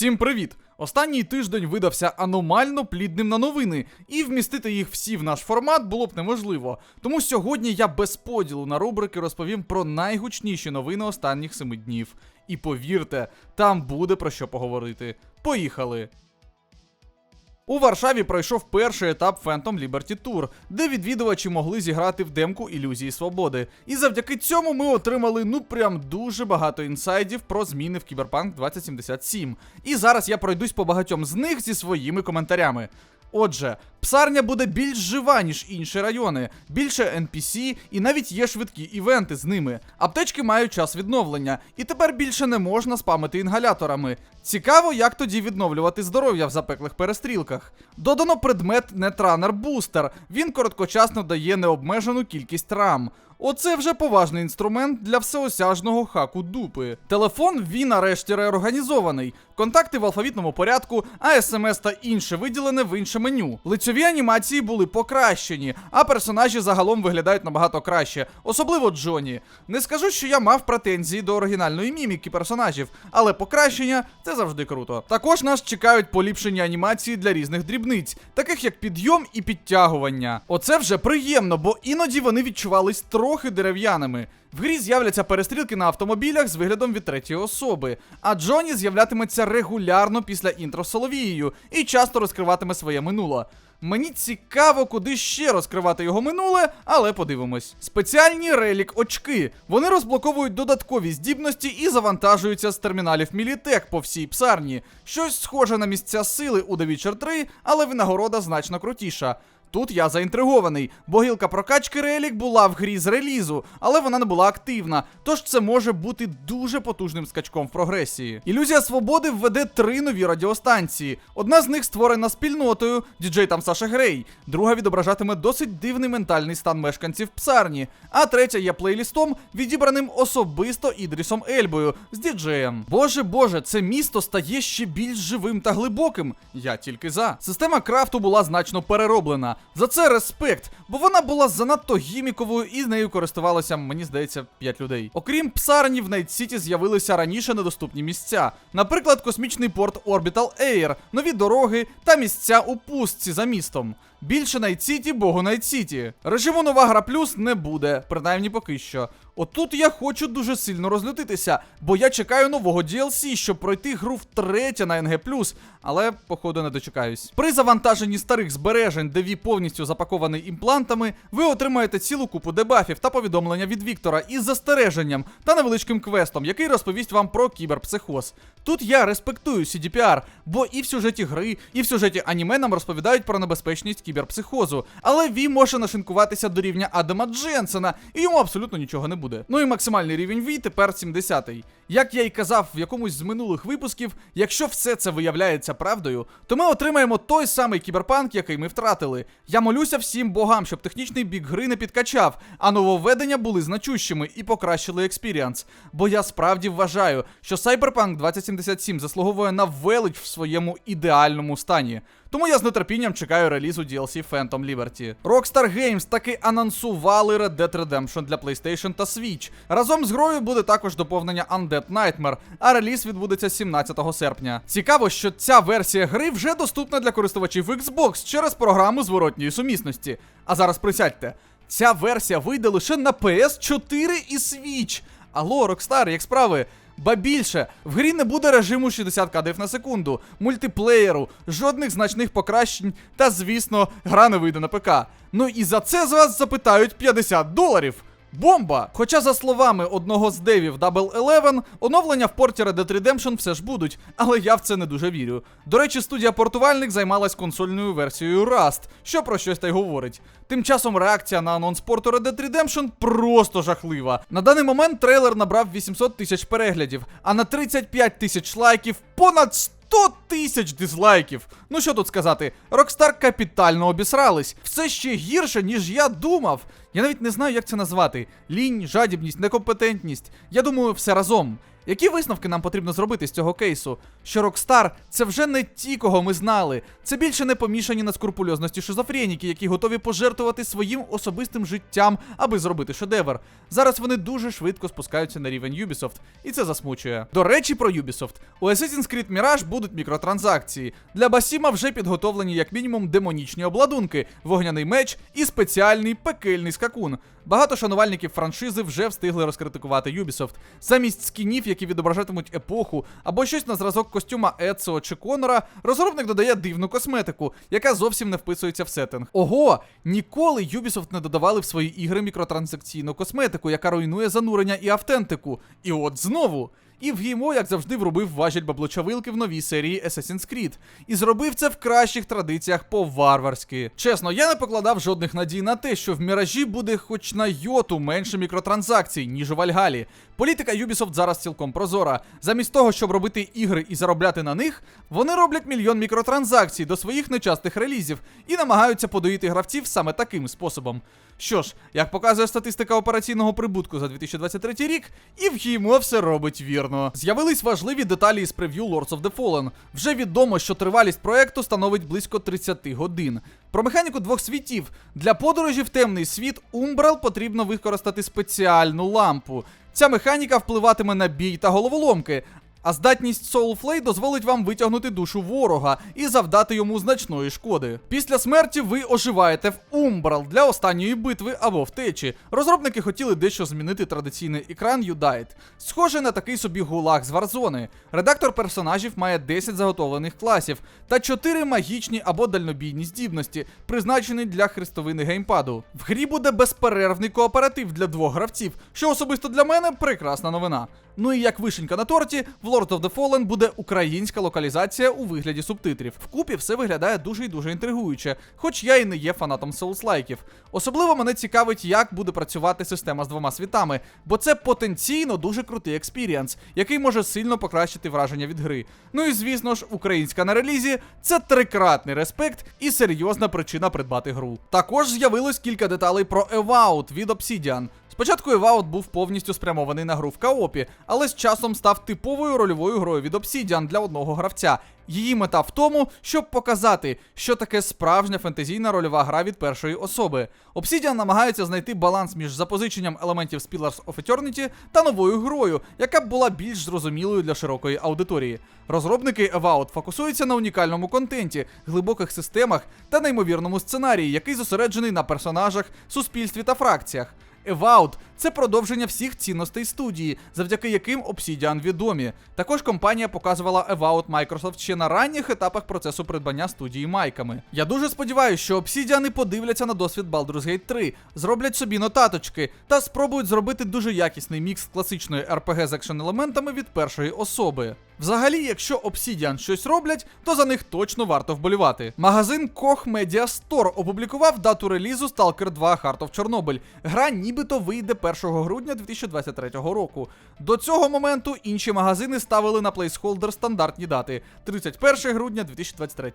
Всім привіт! Останній тиждень видався аномально плідним на новини, і вмістити їх всі в наш формат було б неможливо. Тому сьогодні я без поділу на рубрики розповім про найгучніші новини останніх семи днів. І повірте, там буде про що поговорити. Поїхали! У Варшаві пройшов перший етап Phantom Liberty Tour, де відвідувачі могли зіграти в демку ілюзії свободи. І завдяки цьому ми отримали ну прям дуже багато інсайдів про зміни в Cyberpunk 2077. І зараз я пройдусь по багатьом з них зі своїми коментарями. Отже, псарня буде більш жива, ніж інші райони, більше NPC і навіть є швидкі івенти з ними. Аптечки мають час відновлення, і тепер більше не можна спамити інгаляторами. Цікаво, як тоді відновлювати здоров'я в запеклих перестрілках. Додано предмет Netrunner Booster. Він короткочасно дає необмежену кількість рам. Оце вже поважний інструмент для всеосяжного хаку дупи. Телефон він нарешті реорганізований. Контакти в алфавітному порядку, а смс та інше виділене в інше меню. Лицьові анімації були покращені, а персонажі загалом виглядають набагато краще, особливо Джоні. Не скажу, що я мав претензії до оригінальної міміки персонажів, але покращення це завжди круто. Також нас чекають поліпшені анімації для різних дрібниць, таких як підйом і підтягування. Оце вже приємно, бо іноді вони відчувались трохи дерев'яними. В грі з'являться перестрілки на автомобілях з виглядом від третьої особи, а Джоні з'являтиметься регулярно після інтро Соловією і часто розкриватиме своє минуле. Мені цікаво, куди ще розкривати його минуле, але подивимось. Спеціальні релік очки. Вони розблоковують додаткові здібності і завантажуються з терміналів Мілітек по всій псарні. Щось схоже на місця сили у The Witcher 3, але винагорода значно крутіша. Тут я заінтригований, бо гілка прокачки релік була в грі з релізу, але вона не була активна, тож це може бути дуже потужним скачком в прогресії. Ілюзія свободи введе три нові радіостанції. Одна з них створена спільнотою, діджей там Саша Грей, друга відображатиме досить дивний ментальний стан мешканців псарні, а третя є плейлістом, відібраним особисто Ідрісом Ельбою з діджеєм. Боже боже, це місто стає ще більш живим та глибоким. Я тільки за. Система крафту була значно перероблена. За це респект, бо вона була занадто гіміковою і нею користувалося, мені здається, 5 людей. Окрім псарні, в Найт Сіті з'явилися раніше недоступні місця. Наприклад, космічний порт Orbital Air, нові дороги та місця у пустці за містом. Більше Найт Сіті, богу Найт Сіті. Режиму нова гра плюс не буде, принаймні поки що. Отут я хочу дуже сильно розлютитися, бо я чекаю нового DLC, щоб пройти гру втретє на NG+, але, походу, не дочекаюсь. При завантаженні старих збережень, де ві повністю запакований імплантами, ви отримаєте цілу купу дебафів та повідомлення від Віктора із застереженням та невеличким квестом, який розповість вам про кіберпсихоз. Тут я респектую CDPR, бо і в сюжеті гри, і в сюжеті аніме нам розповідають про небезпечність кіберпсихозу. Але Ві може нашинкуватися до рівня Адама Дженсена, і йому абсолютно нічого не буде. Ну і максимальний рівень Ві тепер 70-й. Як я й казав в якомусь з минулих випусків, якщо все це виявляється правдою, то ми отримаємо той самий кіберпанк, який ми втратили. Я молюся всім богам, щоб технічний бік гри не підкачав, а нововведення були значущими і покращили експіріанс. Бо я справді вважаю, що Cyberpunk 2077 заслуговує на велич в своєму ідеальному стані. Тому я з нетерпінням чекаю релізу DLC Phantom Liberty. Rockstar Games таки анонсували Red Dead Redemption для PlayStation та Switch. Разом з грою буде також доповнення Undead Nightmare, а реліз відбудеться 17 серпня. Цікаво, що ця версія гри вже доступна для користувачів Xbox через програму зворотньої сумісності. А зараз присядьте. Ця версія вийде лише на PS4 і Switch. Алло, Rockstar, як справи? Ба більше, в грі не буде режиму 60 кадрів на секунду, мультиплеєру, жодних значних покращень, та, звісно, гра не вийде на ПК. Ну і за це з вас запитають 50 доларів. Бомба! Хоча, за словами одного з девів Double Eleven, оновлення в порті Red Dead Redemption все ж будуть, але я в це не дуже вірю. До речі, студія портувальник займалась консольною версією Rust, що про щось та й говорить. Тим часом реакція на анонс порту Red Dead Redemption просто жахлива. На даний момент трейлер набрав 800 тисяч переглядів, а на 35 тисяч лайків понад 100 100 тисяч дизлайків. Ну що тут сказати, Rockstar капітально обісрались. Все ще гірше, ніж я думав. Я навіть не знаю, як це назвати: лінь, жадібність, некомпетентність. Я думаю, все разом. Які висновки нам потрібно зробити з цього кейсу? Що Rockstar – це вже не ті, кого ми знали. Це більше не помішані на скрупульозності шизофреніки, які готові пожертвувати своїм особистим життям, аби зробити шедевр. Зараз вони дуже швидко спускаються на рівень Ubisoft, і це засмучує. До речі, про Ubisoft. У Assassin's Creed Mirage будуть мікротранзакції. Для Басіма вже підготовлені як мінімум демонічні обладунки, вогняний меч і спеціальний пекельний скакун. Багато шанувальників франшизи вже встигли розкритикувати Ubisoft. Замість скінів, які відображатимуть епоху, або щось на зразок костюма Ецо чи Конора, розробник додає дивну косметику, яка зовсім не вписується в сеттинг. Ого, ніколи Ubisoft не додавали в свої ігри мікротранзакційну косметику, яка руйнує занурення і автентику. І от знову. І в ГІМО, як завжди, врубив важіль баблочавилки в новій серії Assassin's Creed. І зробив це в кращих традиціях по-варварськи. Чесно, я не покладав жодних надій на те, що в міражі буде хоч на йоту менше мікротранзакцій, ніж у Вальгалі. Політика Ubisoft зараз цілком прозора. Замість того, щоб робити ігри і заробляти на них, вони роблять мільйон мікротранзакцій до своїх нечастих релізів і намагаються подоїти гравців саме таким способом. Що ж, як показує статистика операційного прибутку за 2023 рік, і в ГІМО все робить вірно. З'явились важливі деталі із прев'ю Lords of the Fallen. Вже відомо, що тривалість проекту становить близько 30 годин. Про механіку двох світів. Для подорожі в темний світ Умбрал потрібно використати спеціальну лампу. Ця механіка впливатиме на бій та головоломки. А здатність Soulflay дозволить вам витягнути душу ворога і завдати йому значної шкоди. Після смерті ви оживаєте в Умбрал для останньої битви або втечі. Розробники хотіли дещо змінити традиційний екран UDITE. Схоже на такий собі гулаг з Warzone. Редактор персонажів має 10 заготовлених класів та 4 магічні або дальнобійні здібності, призначені для хрестовини геймпаду. В грі буде безперервний кооператив для двох гравців, що особисто для мене прекрасна новина. Ну і як вишенька на торті, в Lord of the Fallen буде українська локалізація у вигляді субтитрів. Вкупі все виглядає дуже і дуже інтригуюче, хоч я і не є фанатом соус-лайків. Особливо мене цікавить, як буде працювати система з двома світами, бо це потенційно дуже крутий експіріанс, який може сильно покращити враження від гри. Ну і звісно ж, українська на релізі це трикратний респект і серйозна причина придбати гру. Також з'явилось кілька деталей про Evout від Obsidian. Спочатку Evout був повністю спрямований на гру в каопі, але з часом став типовою рольовою грою від Obsidian для одного гравця. Її мета в тому, щоб показати, що таке справжня фентезійна рольова гра від першої особи. Obsidian намагається знайти баланс між запозиченням елементів з Pillars of Eternity та новою грою, яка б була більш зрозумілою для широкої аудиторії. Розробники Evout фокусуються на унікальному контенті, глибоких системах та неймовірному сценарії, який зосереджений на персонажах, суспільстві та фракціях. Evout – це продовження всіх цінностей студії, завдяки яким Obsidian відомі. Також компанія показувала Evout Microsoft ще на ранніх етапах процесу придбання студії майками. Я дуже сподіваюся, що Obsidian подивляться на досвід Baldur's Gate 3, зроблять собі нотаточки та спробують зробити дуже якісний мікс класичної RPG з екшен елементами від першої особи. Взагалі, якщо Obsidian щось роблять, то за них точно варто вболівати. Магазин Koch Media Store опублікував дату релізу Stalker 2 Heart of Chernobyl. Гра нібито вийде 1 грудня 2023 року. До цього моменту інші магазини ставили на плейсхолдер стандартні дати 31 грудня 2023.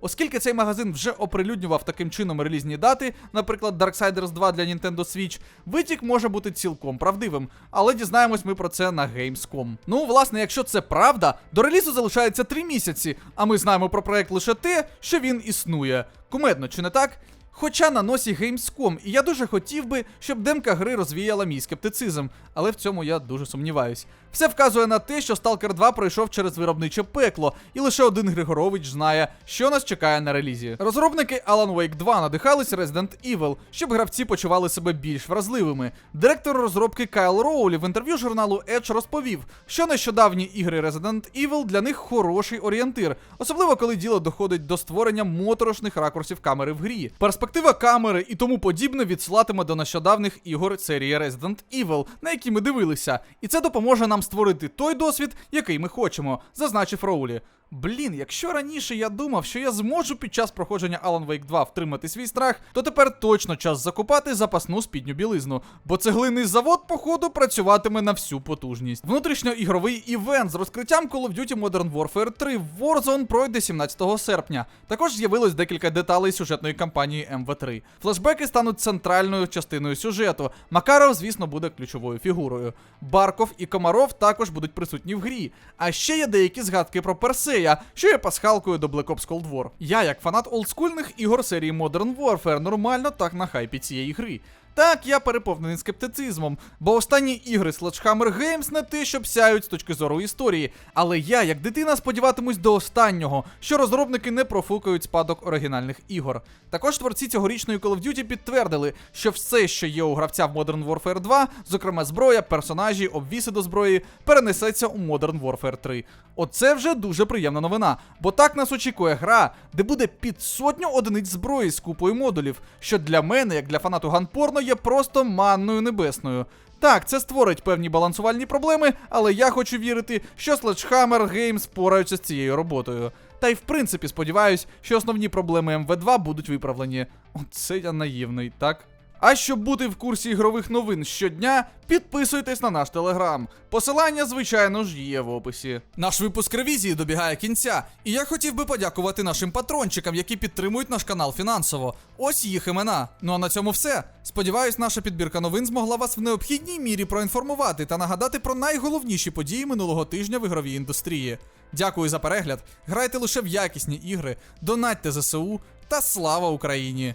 Оскільки цей магазин вже оприлюднював таким чином релізні дати, наприклад, Darksiders 2 для Nintendo Switch, витік може бути цілком правдивим, але дізнаємось ми про це на Gamescom. Ну, власне, якщо це правда, до релізу залишається 3 місяці, а ми знаємо про проект лише те, що він існує. Кумедно, чи не так? Хоча на носі Gamescom, і я дуже хотів би, щоб демка гри розвіяла мій скептицизм, але в цьому я дуже сумніваюсь. Все вказує на те, що Stalker 2 пройшов через виробниче пекло, і лише один Григорович знає, що нас чекає на релізі. Розробники Alan Wake 2 надихались Resident Evil, щоб гравці почували себе більш вразливими. Директор розробки Кайл Роулі в інтерв'ю журналу Edge розповів, що нещодавні ігри Resident Evil для них хороший орієнтир, особливо коли діло доходить до створення моторошних ракурсів камери в грі. Перспектива камери і тому подібне відсилатиме до нещодавних ігор серії Resident Evil, на які ми дивилися, і це допоможе нам створити той досвід, який ми хочемо, зазначив Роулі. Блін, якщо раніше я думав, що я зможу під час проходження Alan Wake 2 втримати свій страх, то тепер точно час закупати запасну спідню білизну, бо цеглинний завод, походу, працюватиме на всю потужність. Внутрішньоігровий івент з розкриттям Call of Duty Modern Warfare 3 Warzone пройде 17 серпня. Також з'явилось декілька деталей сюжетної кампанії МВ3. Флешбеки стануть центральною частиною сюжету. Макаров, звісно, буде ключовою фігурою. Барков і Комаров також будуть присутні в грі. А ще є деякі згадки про Персея, що є пасхалкою до Black Ops Cold War. Я, як фанат олдскульних ігор серії Modern Warfare, нормально так на хайпі цієї гри. Так, я переповнений скептицизмом, бо останні ігри Sledgehammer Games не те, що сяють з точки зору історії. Але я, як дитина, сподіватимусь до останнього, що розробники не профукають спадок оригінальних ігор. Також творці цьогорічної Call of Duty підтвердили, що все, що є у гравця в Modern Warfare 2, зокрема зброя, персонажі, обвіси до зброї, перенесеться у Modern Warfare 3. Оце вже дуже приємна новина, бо так нас очікує гра, де буде під сотню одиниць зброї з купою модулів, що для мене, як для фанату ганпорно, є просто манною небесною. Так, це створить певні балансувальні проблеми, але я хочу вірити, що Sledgehammer Games впораються з цією роботою. Та й в принципі сподіваюсь, що основні проблеми МВ2 будуть виправлені. Оце я наївний, так? А щоб бути в курсі ігрових новин щодня, підписуйтесь на наш телеграм. Посилання, звичайно ж, є в описі. Наш випуск ревізії добігає кінця, і я хотів би подякувати нашим патрончикам, які підтримують наш канал фінансово. Ось їх імена. Ну а на цьому все. Сподіваюсь, наша підбірка новин змогла вас в необхідній мірі проінформувати та нагадати про найголовніші події минулого тижня в ігровій індустрії. Дякую за перегляд. Грайте лише в якісні ігри, донатьте ЗСУ та слава Україні!